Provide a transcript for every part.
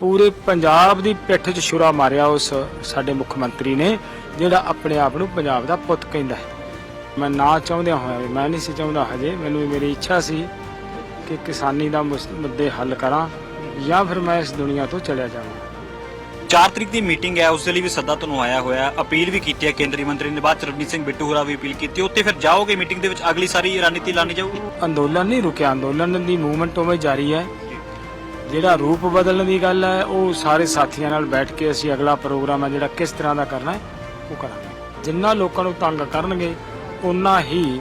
ਪੂਰੇ ਪੰਜਾਬ ਦੀ ਪਿੱਠ 'ਚ ਛੁਰਾ ਮਾਰਿਆ ਉਸ ਸਾਡੇ ਮੁੱਖ ਮੰਤਰੀ ਨੇ ਜਿਹੜਾ ਆਪਣੇ ਆਪ ਨੂੰ ਪੰਜਾਬ ਦਾ ਪੁੱਤ ਕਹਿੰਦਾ ਹੈ। ਮੈਂ ਨਾ ਚਾਹੁੰਦਿਆਂ ਹੋਇਆ ਵੀ ਮੈਂ ਨਹੀਂ ਸੀ ਚਾਹੁੰਦਾ ਹਜੇ ਮੈਨੂੰ ਮੇਰੀ ਇੱਛਾ ਸੀ ਕਿ ਕਿਸਾਨੀ ਦਾ ਮੁੱਦੇ ਹੱਲ ਕਰਾਂ ਜਾਂ ਫਿਰ ਮੈਂ ਇਸ ਦੁਨੀਆ ਤੋਂ ਚਲਿਆ ਜਾਵਾਂ। 4 ਤਰੀਕ ਦੀ ਮੀਟਿੰਗ ਹੈ ਉਸ ਦੇ ਲਈ ਵੀ ਸੱਦਾ ਤੁਹਾਨੂੰ ਆਇਆ ਹੋਇਆ। ਅਪੀਲ ਵੀ ਕੀਤੀ ਹੈ ਕੇਂਦਰੀ ਮੰਤਰੀ ਨੇ ਬਾਅਦ ਚ ਰਣਜੀਤ ਸਿੰਘ ਬਿੱਟੂ ਹੋਰਾਂ ਵੀ ਅਪੀਲ ਕੀਤੀ ਉੱਥੇ ਫਿਰ ਜਾਓਗੇ ਮੀਟਿੰਗ ਦੇ ਵਿੱਚ ਅਗਲੀ ਸਾਰੀ ਰਣਨੀਤੀ ਲਾਣੀ ਜਾਊਗੀ? ਅੰਦੋਲਨ ਨਹੀਂ ਰੁਕਿਆ ਅੰਦੋਲਨ ਦੀ ਮੂਵਮੈਂਟ ਉਵੇਂ ਜਾਰੀ ਹੈ। ਜਿਹੜਾ ਰੂਪ ਬਦਲਣ ਦੀ ਗੱਲ ਹੈ ਉਹ ਸਾਰੇ ਸਾਥੀਆਂ ਨਾਲ ਬੈਠ ਕੇ ਅਸੀਂ ਅਗਲਾ ਪ੍ਰੋਗਰਾਮ ਹੈ ਜਿਹੜਾ ਕਿਸ ਤਰ੍ਹਾਂ ਦਾ ਕਰਨਾ ਹੈ ਉਹ ਕਰਾਂਗੇ। ਜਿੰਨਾ ਲੋਕਾਂ ਨੂੰ ਤੰਗ ਕਰਨਗੇ ਉਨਾ ਹੀ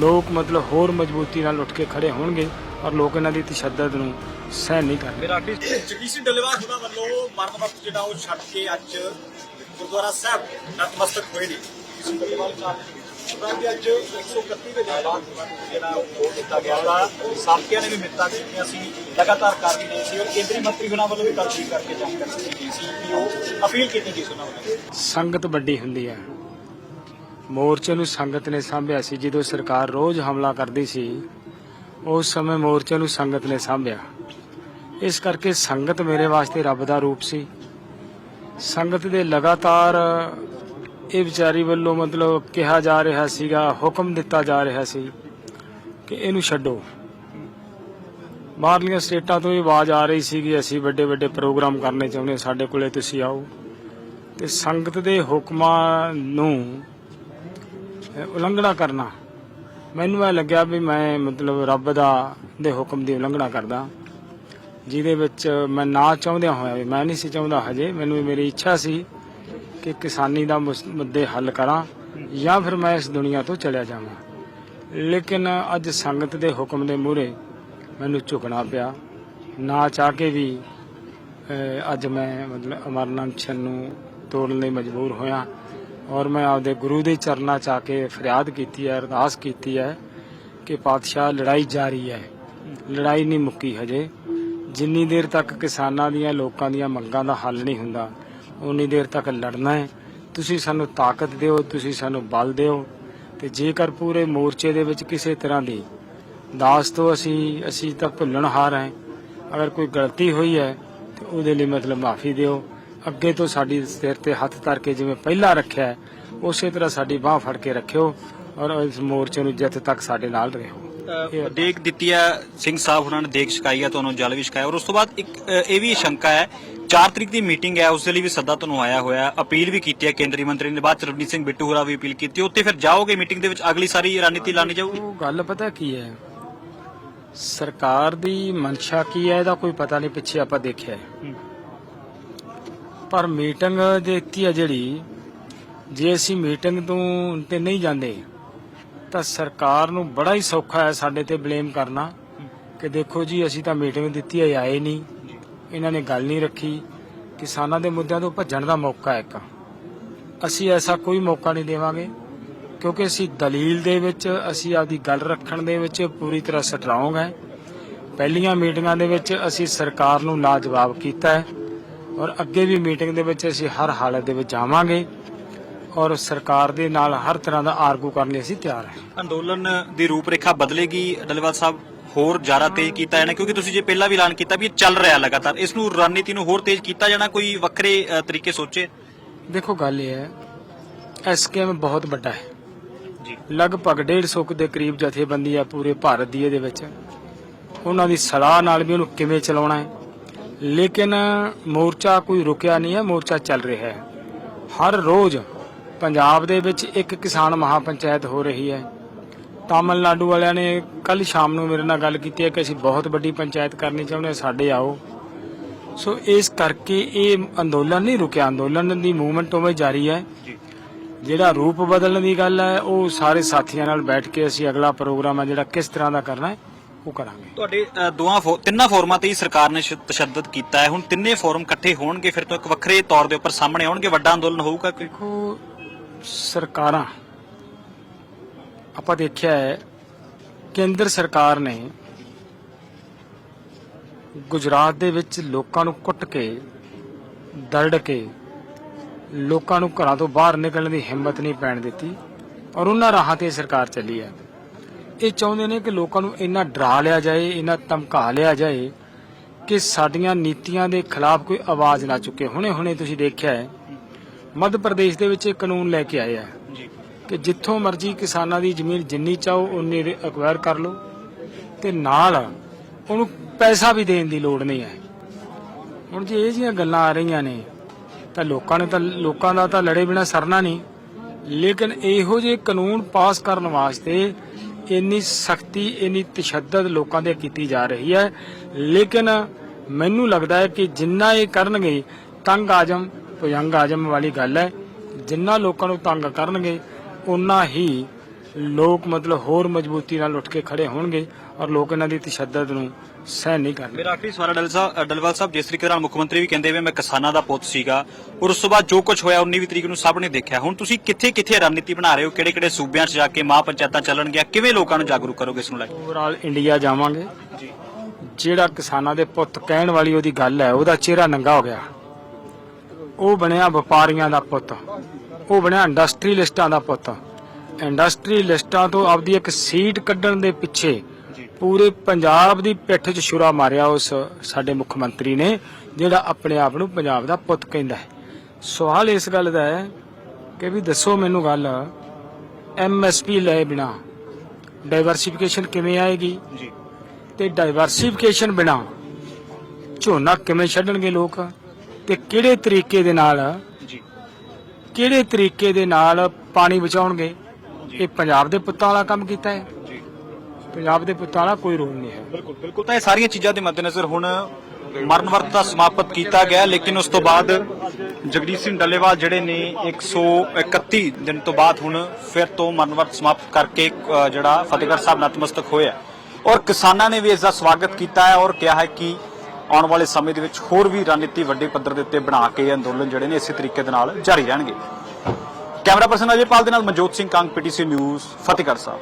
ਲੋਕ ਮਤਲਬ ਹੋਰ ਮਜ਼ਬੂਤੀ ਨਾਲ ਉੱਠ ਕੇ ਖੜੇ ਹੋਣਗੇ ਔਰ ਲੋਕ ਇਹਨਾਂ ਦੀ ਤਸ਼ੱਦਦ ਨੂੰ ਸਹਿਣ ਨਹੀਂ ਕਰਨਗੇ। ਮੇਰਾ ਜਗਦੀਸ਼ ਸਿੰਘ ਡੱਲੇਵਾਲ ਉਹਨਾਂ ਵੱਲੋਂ ਮਰਨ ਵਕਤ ਜਿਹੜਾ ਉਹ ਛੱਡ ਕੇ ਅੱਜ ਗੁਰਦੁਆਰਾ ਸਾਹਿਬ ਨਤਮਸਤਕ ਹੋਏ ਨੇ। ਜਗਦੀਸ਼ ਸਿੰਘ ਡੱਲੇਵਾਲ ਸਾਹਿਬ ਉਹਨਾਂ ਅੱਜ 131 ਦੇ ਦਿਨ ਜਿਹੜਾ ਉਹ ਦਿੱਤਾ ਗਿਆ ਉਹਦਾ ਸਾਥੀਆਂ ਨੇ ਵੀ ਮਿੱਤਾ ਕੀਤੀਆਂ ਸੀ। ਲਗਾਤਾਰ ਕਰ ਵੀ ਸੀ ਔਰ ਕੇਂਦਰੀ ਮੰਤਰੀ ਉਹਨਾਂ ਵੱਲੋਂ ਵੀ ਤਸਦੀਕ ਕਰਕੇ ਜਾਣਕਾਰੀ ਦਿੱਤੀ ਸੀ ਕਿ ਉਹ ਅਪੀਲ ਕੀਤੀ ਗਈ ਸੀ ਸੰਗਤ ਵੱਡੀ ਹੁੰਦੀ ਹੈ। ਮੋਰਚੇ ਨੂੰ ਸੰਗਤ ਨੇ ਸਾਂਭਿਆ ਸੀ। ਜਦੋਂ ਸਰਕਾਰ ਰੋਜ਼ ਹਮਲਾ ਕਰਦੀ ਸੀ, ਉਸ ਸਮੇਂ ਮੋਰਚੇ ਨੂੰ ਸੰਗਤ ਨੇ ਸਾਂਭਿਆ। ਇਸ ਕਰਕੇ ਸੰਗਤ ਮੇਰੇ ਵਾਸਤੇ ਰੱਬ ਦਾ ਰੂਪ ਸੀ। ਸੰਗਤ ਦੇ ਲਗਾਤਾਰ ਇਹ ਵਿਚਾਰੀ ਵੱਲੋਂ ਮਤਲਬ ਕਿਹਾ ਜਾ ਰਿਹਾ ਸੀਗਾ, ਹੁਕਮ ਦਿੱਤਾ ਜਾ ਰਿਹਾ ਸੀ ਕਿ ਇਹਨੂੰ ਛੱਡੋ। ਬਾਹਰਲੀਆਂ ਸਟੇਟਾਂ ਤੋਂ ਵੀ ਆਵਾਜ਼ ਆ ਰਹੀ ਸੀ ਕਿ ਅਸੀਂ ਵੱਡੇ ਵੱਡੇ ਪ੍ਰੋਗਰਾਮ ਕਰਨੇ ਚਾਹੁੰਦੇ ਸਾਡੇ ਕੋਲੇ ਤੁਸੀਂ ਆਓ। ਤੇ ਸੰਗਤ ਦੇ ਹੁਕਮਾਂ ਨੂੰ ਉਲੰਘਣਾ ਕਰਨਾ, ਮੈਨੂੰ ਇਹ ਲੱਗਿਆ ਵੀ ਮੈਂ ਮਤਲਬ ਰੱਬ ਦਾ ਦੇ ਹੁਕਮ ਦੀ ਉਲੰਘਣਾ ਕਰਦਾ। ਜਿਹਦੇ ਵਿੱਚ ਮੈਂ ਨਾ ਚਾਹੁੰਦਿਆਂ ਹੋਇਆ ਵੀ, ਮੈਂ ਨਹੀਂ ਸੀ ਚਾਹੁੰਦਾ ਹਜੇ, ਮੈਨੂੰ ਮੇਰੀ ਇੱਛਾ ਸੀ ਕਿ ਕਿਸਾਨੀ ਦਾ ਮੁਸ- ਮੁੱਦੇ ਹੱਲ ਕਰਾਂ ਜਾਂ ਫਿਰ ਮੈਂ ਇਸ ਦੁਨੀਆ ਤੋਂ ਚਲਿਆ ਜਾਵਾਂ। ਲੇਕਿਨ ਅੱਜ ਸੰਗਤ ਦੇ ਹੁਕਮ ਦੇ ਮੂਹਰੇ ਮੈਨੂੰ ਝੁਕਣਾ ਪਿਆ। ਨਾ ਚਾਹ ਕੇ ਵੀ ਅਹ ਅੱਜ ਮੈਂ ਮਤਲਬ ਅਮਰਨਾਥ ਛੰਨ ਨੂੰ ਤੋੜਨ ਲਈ ਮਜਬੂਰ ਹੋਇਆ ਔਰ ਮੈਂ ਆਪਦੇ ਗੁਰੂ ਦੇ ਚਰਨਾਂ 'ਚ ਆ ਕੇ ਫਰਿਆਦ ਕੀਤੀ ਹੈ, ਅਰਦਾਸ ਕੀਤੀ ਹੈ ਕਿ ਪਾਤਸ਼ਾਹ ਲੜਾਈ ਜਾਰੀ ਹੈ। ਲੜਾਈ ਨਹੀਂ ਮੁੱਕੀ ਹਜੇ। ਜਿੰਨੀ ਦੇਰ ਤੱਕ ਕਿਸਾਨਾਂ ਦੀਆਂ, ਲੋਕਾਂ ਦੀਆਂ ਮੰਗਾਂ ਦਾ ਹੱਲ ਨਹੀਂ ਹੁੰਦਾ ਉਨੀ ਦੇਰ ਤੱਕ ਲੜਨਾ ਹੈ। ਤੁਸੀਂ ਸਾਨੂੰ ਤਾਕਤ ਦਿਓ ਤੁਸੀਂ ਸਾਨੂੰ ਬਲ ਦਿਓ ਤੇ ਜੇਕਰ ਪੂਰੇ ਮੋਰਚੇ ਦੇ ਵਿੱਚ ਕਿਸੇ ਤਰ੍ਹਾਂ ਦੀ ਦਾਸ ਤੋਂ ਅਸੀਂ ਅਸੀਂ ਤਾਂ ਭੁੱਲਣ ਹਾਰ ਅਗਰ ਕੋਈ ਗਲਤੀ ਹੋਈ ਹੈ ਤੇ ਉਹਦੇ ਲਈ ਮਤਲਬ ਮਾਫੀ ਦਿਓ। ਅੱਗੇ ਤੋਂ ਸਾਡੀ ਸਿਰ ਤੇ ਹੱਥ ਧਰ ਕੇ ਜਿਵੇਂ ਪਹਿਲਾਂ ਰੱਖਿਆ ਹੈ, ਉਸੇ ਤਰ੍ਹਾਂ ਸਾਡੀ ਬਾਹ ਫੜ ਕੇ ਰੱਖਿਓ ਔਰ ਇਸ ਮੋਰਚੇ ਨੂੰ ਜਿੱਤ ਤੱਕ ਸਾਡੇ ਨਾਲ ਰਹੋ। ਦੇਖ ਦਿੱਤੀ ਹੈ ਸਿੰਘ ਸਾਹਿਬ ਉਹਨਾਂ ਨੇ ਦੇਖ ਸ਼ਿਕਾਈ ਤੁਹਾਨੂੰ ਜਲ ਵੀ ਸ਼ਿਕਾਇਆ ਔਰ ਉਸ ਤੋਂ ਬਾਅਦ ਇੱਕ ਇਹ ਵੀ ਸ਼ੰਕਾ ਹੈ 4 ਤਰੀਕ ਦੀ ਮੀਟਿੰਗ ਹੈ ਉਸ ਦੇ ਲਈ ਵੀ ਸੱਦਾ ਤੁਹਾਨੂੰ ਆਇਆ ਹੋਇਆ। ਅਪੀਲ ਵੀ ਕੀਤੀ ਹੈ ਕੇਂਦਰੀ ਮੰਤਰੀ ਨੇ। ਬਾਅਦ ਰਣਜੀਤ ਸਿੰਘ ਬਿੱਟੂ ਹੋਰਾਂ ਵੀ ਅਪੀਲ ਕੀਤੀ। ਉੱਥੇ ਫਿਰ ਜਾਓਗੇ ਮੀਟਿੰਗ ਦੇ ਵਿੱਚ? ਅਗਲੀ ਸਾਰੀ ਰਣਨੀਤੀ ਲਾਣੀ ਜਾਊਗੀ ਉਹ ਗੱਲ ਪਤਾ ਕੀ ਹੈ? ਸਰਕਾਰ ਦੀ ਮਨਸ਼ਾ ਕੀ ਹੈ ਇਹਦਾ ਕੋਈ ਪਤਾ ਨਹੀਂ ਪਿੱਛੇ ਆਪਾਂ ਦੇਖਿਆ। ਪਰ ਮੀਟਿੰਗ ਦਿੱਤੀ ਹੈ ਜਿਹੜੀ ਜੇ ਅਸੀਂ ਮੀਟਿੰਗ ਤੋਂ ਤੇ ਨਹੀਂ ਜਾਂਦੇ ਤਾਂ ਸਰਕਾਰ ਨੂੰ ਬੜਾ ਹੀ ਸੌਖਾ ਹੈ ਸਾਡੇ ਤੇ ਬਲੇਮ ਕਰਨਾ। ਕਿ ਦੇਖੋ ਜੀ ਅਸੀਂ ਤਾਂ ਮੀਟਿੰਗ ਦਿੱਤੀ ਹੈ ਆਏ ਨਹੀਂ। ਇਹਨਾਂ ਨੇ ਗੱਲ ਨਹੀਂ ਰੱਖੀ, ਕਿਸਾਨਾਂ ਦੇ ਮੁੱਦਿਆਂ ਤੋਂ ਭੱਜਣ ਦਾ ਮੌਕਾ ਹੈ ਇੱਕ। ਅਸੀਂ ਐਸਾ ਕੋਈ ਮੌਕਾ ਨਹੀਂ ਦੇਵਾਂਗੇ, ਕਿਉਂਕਿ ਅਸੀਂ ਦਲੀਲ ਦੇ ਵਿੱਚ, ਅਸੀਂ ਆਪਦੀ ਗੱਲ ਰੱਖਣ ਦੇ ਵਿੱਚ ਪੂਰੀ ਤਰ੍ਹਾਂ ਸਟਰੋਂਗ ਹੈ। ਪਹਿਲੀਆਂ ਮੀਟਿੰਗਾਂ ਦੇ ਵਿੱਚ ਅਸੀਂ ਸਰਕਾਰ ਨੂੰ ਲਾਜਵਾਬ ਕੀਤਾ ਹੈ ਔਰ ਅੱਗੇ ਵੀ ਮੀਟਿੰਗ ਦੇ ਵਿੱਚ ਅਸੀਂ ਹਰ ਹਾਲਤ ਦੇ ਵਿੱਚ ਜਾਵਾਂਗੇ ਔਰ ਸਰਕਾਰ ਦੇ ਨਾਲ ਹਰ ਤਰ੍ਹਾਂ ਦਾ ਆਰਗੂ ਕਰਨ ਲਈ ਅਸੀਂ ਤਿਆਰ ਹਾਂ। ਅੰਦੋਲਨ ਦੀ ਰੂਪਰੇਖਾ ਬਦਲੇਗੀ, ਡੱਲੇਵਾਲ ਸਾਹਿਬ? ਹੋਰ ਜ਼ਿਆਦਾ ਤੇਜ਼ ਕੀਤਾ ਜਾਣਾ ਕਿਉਂਕਿ ਤੁਸੀਂ ਜੇ ਪਹਿਲਾਂ ਵੀ ਐਲਾਨ ਕੀਤਾ ਵੀ ਇਹ ਚੱਲ ਰਿਹਾ ਲਗਾਤਾਰ ਇਸ ਨੂੰ ਰਣਨੀਤੀ ਨੂੰ ਹੋਰ ਤੇਜ਼ ਕੀਤਾ ਜਾਣਾ ਕੋਈ ਵੱਖਰੇ ਤਰੀਕੇ ਸੋਚੇ? ਦੇਖੋ ਗੱਲ ਇਹ ਹੈ ਐਸਕੇਐਮ ਬਹੁਤ ਵੱਡਾ ਹੈ। ਜੀ। ਲਗਭਗ 150 ਦੇ ਕਰੀਬ ਜਥੇਬੰਦੀ ਹੈ ਪੂਰੇ ਭਾਰਤ ਦੀ ਇਹਦੇ ਵਿੱਚ। ਉਹਨਾਂ ਦੀ ਸਲਾਹ ਨਾਲ ਵੀ ਉਹਨੂੰ ਕਿਵੇਂ ਚਲਾਉਣਾ ਹੈ। ਲੇਕਿਨ ਮੋਰਚਾ ਕੋਈ ਰੁਕਿਆ ਨਹੀਂ ਹੈ ਮੋਰਚਾ ਚੱਲ ਰਿਹਾ ਹੈ। ਹਰ ਰੋਜ਼ ਪੰਜਾਬ ਦੇ ਵਿੱਚ ਇੱਕ ਕਿਸਾਨ ਮਹਾਪੰਚਾਇਤ ਹੋ ਰਹੀ ਹੈ। ਤਾਮਿਲਨਾਡੂ ਵਾਲਿਆਂ ਨੇ ਕੱਲ ਸ਼ਾਮ ਨੂੰ ਮੇਰੇ ਨਾਲ ਗੱਲ ਕੀਤੀ ਹੈ ਕਿ ਅਸੀਂ ਬਹੁਤ ਵੱਡੀ ਪੰਚਾਇਤ ਕਰਨੀ ਚਾਹੁੰਦੇ ਹਾਂ ਸਾਡੇ ਆਓ। ਸੋ ਇਸ ਕਰਕੇ ਇਹ ਅੰਦੋਲਨ ਨਹੀਂ ਰੁਕਿਆ। ਅੰਦੋਲਨ ਦੀ ਮੂਵਮੈਂਟ ਉਵੇਂ ਜਾਰੀ ਹੈ। ਜਿਹੜਾ ਰੂਪ ਬਦਲਣ ਦੀ ਗੱਲ ਹੈ ਉਹ ਸਾਰੇ ਸਾਥੀਆਂ ਨਾਲ ਬੈਠ ਕੇ ਅਸੀਂ ਅਗਲਾ ਪ੍ਰੋਗਰਾਮ ਹੈ ਜਿਹੜਾ ਕਿਸ ਤਰ੍ਹਾਂ ਦਾ ਕਰਨਾ ਹੈ ਉਹ ਕਰਾਂਗੇ। ਤੁਹਾਡੇ ਅ, ਦੋਹਾਂ ਫੋ- ਤਿੰਨਾਂ ਫੋਰਮਾਂ ਤੇ ਹੀ ਸਰਕਾਰ ਨੇ ਸ਼- ਤਸ਼ੱਦਦ ਕੀਤਾ ਹੈ। ਹੁਣ ਤਿੰਨੇ ਫੋਰਮ ਇਕੱਠੇ ਹੋਣਗੇ ਫਿਰ ਤੋਂ ਇੱਕ ਵੱਖਰੇ ਤੌਰ ਦੇ ਉੱਪਰ ਸਾਹਮਣੇ ਆਉਣਗੇ। ਵੱਡਾ ਅੰਦੋਲਨ ਹੋਊਗਾ ਕੋਈ? ਦੇਖੋ ਸਰਕਾਰਾਂ ਆਪਾਂ ਦੇਖਿਆ ਹੈ, ਕੇਂਦਰ ਸਰਕਾਰ ਨੇ ਗੁਜਰਾਤ ਦੇ ਵਿੱਚ ਲੋਕਾਂ ਨੂੰ ਕੁੱਟ ਕੇ, ਦਰੜ ਕੇ, ਲੋਕਾਂ ਨੂੰ ਘਰਾਂ ਤੋਂ ਬਾਹਰ ਨਿਕਲਣ ਦੀ ਹਿੰਮਤ ਨਹੀਂ ਪੈਣ ਦਿੱਤੀ ਔਰ ਉਹਨਾਂ ਰਾਹਾਂ ਤੇ ਸਰਕਾਰ ਚੱਲੀ ਹੈ। ਇਹ ਚਾਹੁੰਦੇ ਨੇ ਕਿ ਲੋਕਾਂ ਨੂੰ ਇੰਨਾ ਡਰਾ ਲਿਆ ਜਾਏ, ਇੰਨਾ ਧਮਕਾ ਲਿਆ ਜਾਏ ਕਿ ਸਾਡੀਆਂ ਨੀਤੀਆਂ ਦੇ ਖਿਲਾਫ ਕੋਈ ਆਵਾਜ਼ ਨਾ ਚੁੱਕੇ। ਹੁਣੇ ਹੁਣੇ ਤੁਸੀਂ ਦੇਖਿਆ ਹੈ, ਮੱਧ ਪ੍ਰਦੇਸ਼ ਦੇ ਵਿੱਚ ਇਹ ਕਾਨੂੰਨ ਲੈ ਕੇ ਆਇਆ ਆ। ਕਿ ਜਿੱਥੋਂ ਮਰਜ਼ੀ ਕਿਸਾਨਾਂ ਦੀ ਜ਼ਮੀਨ ਜਿੰਨੀ ਚਾਹੋ ਉਨੀ ਅਕਵਾਇਰ ਕਰ ਲਓ। ਤੇ ਨਾਲ ਉਹਨੂੰ ਪੈਸਾ ਵੀ ਦੇਣ ਦੀ ਲੋੜ ਨਹੀਂ ਹੈ। ਹੁਣ ਜੇ ਇਹ ਜੀਆਂ ਗੱਲਾਂ ਆ ਰਹੀਆਂ ਨੇ, ਤਾਂ ਲੋਕਾਂ ਨੇ ਤਾਂ, ਲੋਕਾਂ ਦਾ ਤਾਂ ਲੜੇ ਬਿਨਾ ਸਰਨਾ ਨਹੀਂ। ਲੇਕਿਨ ਇਹੋ ਜਿਹੇ ਕਾਨੂੰਨ ਪਾਸ ਕਰਨ ਵਾਸਤੇ ਇੰਨੀ ਸਖਤੀ, ਇੰਨੀ ਤਸ਼ੱਦਦ ਲੋਕਾਂ ਦੇ ਕੀਤੀ ਜਾ ਰਹੀ ਹੈ। ਲੇਕਿਨ ਮੈਨੂੰ ਲੱਗਦਾ ਹੈ ਕਿ ਜਿੰਨਾ ਇਹ ਕਰਨਗੇ, ਤੰਗ ਆਜਮ, ਭੁਜੰਗ ਆਜਮ ਵਾਲੀ ਗੱਲ ਹੈ। ਜਿੰਨਾ ਲੋਕਾਂ ਨੂੰ ਤੰਗ ਕਰਨਗੇ ਉਨਾ ਹੀ ਲੋਕ ਮਤਲਬ ਹੋਰ ਮਜ਼ਬੂਤੀ ਨਾਲ ਉੱਠ ਕੇ ਖੜੇ ਹੋਣਗੇ ਔਰ ਲੋਕ ਇਹਨਾਂ ਦੀ ਤਸ਼ੱਦਦ ਨੂੰ ਸਹਿਣ ਨਹੀਂ ਕਰਨਗੇ। ਮੇਰਾ ਆਖਰੀ ਸਵਾਲ ਡਲ ਸਾਹਿਬ ਡਲਵਾਲ ਸਾਹਿਬ ਜਿਸ ਤਰੀਕੇ ਨਾਲ ਮੁੱਖ ਮੰਤਰੀ ਵੀ ਕਹਿੰਦੇ ਵੇ ਮੈਂ ਕਿਸਾਨਾਂ ਦਾ ਪੁੱਤ ਸੀਗਾ ਔਰ ਉਸ ਤੋਂ ਬਾਅਦ ਜੋ ਕੁਝ ਹੋਇਆ 19ਵੀਂ ਤਰੀਕ ਨੂੰ ਸਭ ਨੇ ਦੇਖਿਆ। ਹੁਣ ਤੁਸੀਂ ਕਿੱਥੇ ਕਿੱਥੇ ਰਣਨੀਤੀ ਬਣਾ ਰਹੇ ਹੋ? ਕਿਹੜੇ ਕਿਹੜੇ ਸੂਬਿਆਂ 'ਚ ਜਾ ਕੇ ਮਹਾਂ ਪੰਚਾਇਤਾਂ ਚੱਲਣਗੀਆਂ ਕਿਵੇਂ ਲੋਕਾਂ ਨੂੰ ਜਾਗਰੂਕ ਕਰੋਗੇ ਇਸ ਨੂੰ ਲੈ ਕੇ? ਓਵਰਆਲ ਇੰਡੀਆ ਜਾਵਾਂਗੇ। ਜਿਹੜਾ ਕਿਸਾਨਾਂ ਦੇ ਪੁੱਤ ਕਹਿਣ ਵਾਲੀ ਉਹਦੀ ਗੱਲ ਹੈ ਉਹਦਾ ਚਿਹਰਾ ਨੰਗਾ ਹੋ ਗਿਆ। ਉਹ ਬਣਿਆ ਵਪਾਰੀਆਂ ਦਾ ਪੁੱਤ। ਉਹ ਬਣਿਆ ਇੰਡਸਟਰੀਲਿਸਟਾਂ ਦਾ ਪੁੱਤ। ਇੰਡਸਟਰੀਲਿਸਟਾਂ ਤੋਂ ਆਪਦੀ ਇੱਕ ਸੀਟ ਕੱਢਣ ਦੇ ਪਿੱਛੇ ਪੂਰੇ ਪੰਜਾਬ ਦੀ ਪਿੱਠ 'ਚ ਛੁਰਾ ਮਾਰਿਆ ਉਸ ਸਾਡੇ ਮੁੱਖ ਮੰਤਰੀ ਨੇ ਜਿਹੜਾ ਆਪਣੇ ਆਪ ਨੂੰ ਪੰਜਾਬ ਦਾ ਪੁੱਤ ਕਹਿੰਦਾ ਹੈ। ਸਵਾਲ ਇਸ ਗੱਲ ਦਾ ਹੈ ਕਿ ਵੀ ਦੱਸੋ ਮੈਨੂੰ ਗੱਲ ਐਮਐਸਪੀ ਲੈ ਬਿਨਾ ਡਾਈਵਰਸਿਫਿਕੇਸ਼ਨ ਕਿਵੇਂ ਆਏਗੀ? ਜੀ। ਤੇ ਡਾਈਵਰਸਿਫਿਕੇਸ਼ਨ ਬਿਨਾ ਝੋਨਾ ਕਿਵੇਂ ਛੱਡਣਗੇ ਲੋਕ? ਤੇ ਕਿਹੜੇ ਤਰੀਕੇ ਦੇ ਨਾਲ ਕਿਹੜੇ ਤਰੀਕੇ ਦੇ ਨਾਲ ਪਾਣੀ ਬਚਾਉਣਗੇ? ਇਹ ਪੰਜਾਬ ਦੇ ਪੁੱਤਾਂ ਵਾਲਾ ਕੰਮ ਕੀਤਾ ਹੈ। ਪੰਜਾਬ ਦੇ ਪੁੱਤਾਂ ਵਾਲਾ ਕੋਈ ਰੋਲ ਨਹੀਂ ਹੈ। ਬਿਲਕੁਲ ਬਿਲਕੁਲ। ਤਾਂ ਇਹ ਸਾਰੀਆਂ ਚੀਜ਼ਾਂ ਦੇ ਮੱਦੇਨਜ਼ਰ ਹੁਣ ਮਰਨ ਵਰਤ ਦਾ ਸਮਾਪਤ ਕੀਤਾ ਗਿਆ ਲੇਕਿਨ ਉਸ ਤੋਂ ਬਾਅਦ ਜਗਦੀਪ ਸਿੰਘ ਡੱਲੇਵਾਲ ਜਿਹੜੇ ਨੇ 131 ਦਿਨ ਤੋਂ ਬਾਅਦ ਹੁਣ ਫਿਰ ਤੋਂ ਮਰਨ ਵਰਤ ਸਮਾਪਤ ਕਰਕੇ ਜਿਹੜਾ ਫਤਿਹਗੜ੍ਹ ਸਾਹਿਬ ਨਤਮਸਤਕ ਹੋਇਆ। ਔਰ ਕਿਸਾਨਾਂ ਨੇ ਵੀ ਇਸ ਦਾ ਸਵਾਗਤ ਕੀਤਾ ਹੈ ਔਰ ਕਿਹਾ ਹੈ ਕਿ ਆਉਣ ਵਾਲੇ ਸਮੇਂ ਦੇ ਵਿੱਚ ਹੋਰ ਵੀ ਰਣਨੀਤੀ ਵੱਡੇ ਪੱਧਰ ਦੇ ਉੱਤੇ ਬਣਾ ਕੇ ਅੰਦੋਲਨ ਜਿਹੜੇ ਨੇ ਇਸੇ ਤਰੀਕੇ ਦੇ ਨਾਲ ਜਾਰੀ ਰਹਿਣਗੇ। ਕੈਮਰਾ ਪਰਸਨ ਅਜੇ ਪਾਲ ਦੇ ਨਾਲ ਮਨਜੋਤ ਸਿੰਘ, ਕੰਗ, ਪੀਟੀਸੀ ਨਿਊਜ਼, ਫਤਿਹਗੜ੍ਹ ਸਾਹਿਬ।